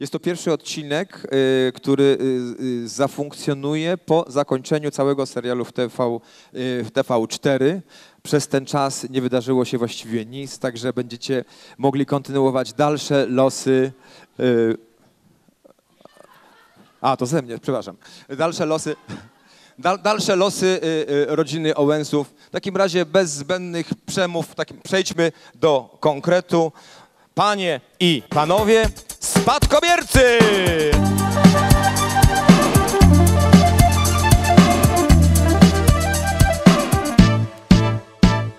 Jest to pierwszy odcinek, y, który y, y, zafunkcjonuje po zakończeniu całego serialu w, TV, w TV4. Przez ten czas nie wydarzyło się właściwie nic, także będziecie mogli kontynuować dalsze losy. A, to ze mnie, przepraszam. Dalsze losy. Dal, dalsze losy rodziny Owensów. W takim razie bez zbędnych przemów takim, przejdźmy do konkretu. Panie i panowie, spadkobiercy!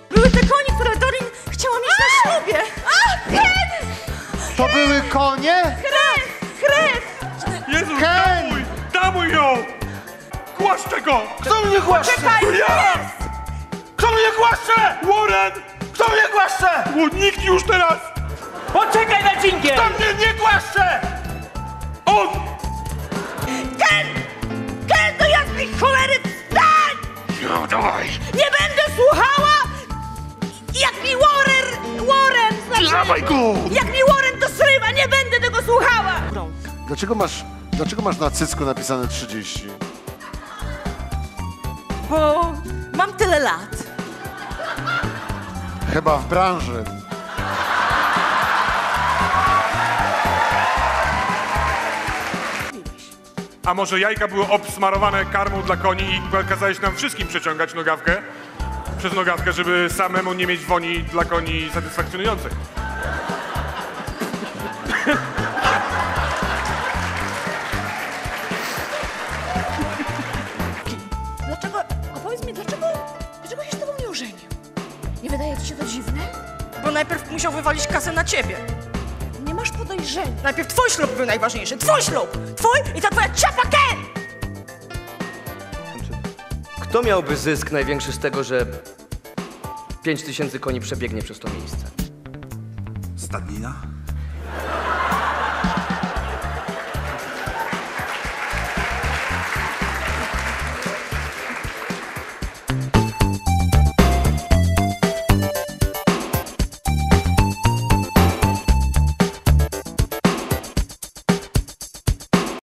Były te konie, które Dorin chciała mieć na ślubie. A, Ken! To były konie? Krew! Krew! Jezu, Ken! damuj! Damuj ją! Głaszczę go! Kto mnie głaszcze? Czekaj, To ja! Kto mnie głaszcze? Warren! Kto mnie głaszcze? O, nikt już teraz! Dawaj! Nie będę słuchała! Jak mi Warren... Warren, znaczy... Dawaj go! Jak mi Warren to srywa, nie będę tego słuchała! Dlaczego masz, dlaczego masz na cycku napisane 30? Bo mam tyle lat. Chyba w branży. A może jajka były obsmarowane karmą dla koni i kazałeś nam wszystkim przeciągać nogawkę? Przez nogawkę, żeby samemu nie mieć woni dla koni satysfakcjonującej. Dlaczego... Opowiedz mi, dlaczego... Dlaczego się z tobą nie ożenił? Nie wydaje ci się to dziwne? Bo najpierw musiał wywalić kasę na ciebie. Najpierw twój ślub był najważniejszy. Twój ślub! Twój i ta twoja ciapa Ken! Kto miałby zysk największy z tego, że 5 tysięcy koni przebiegnie przez to miejsce? Stadnina?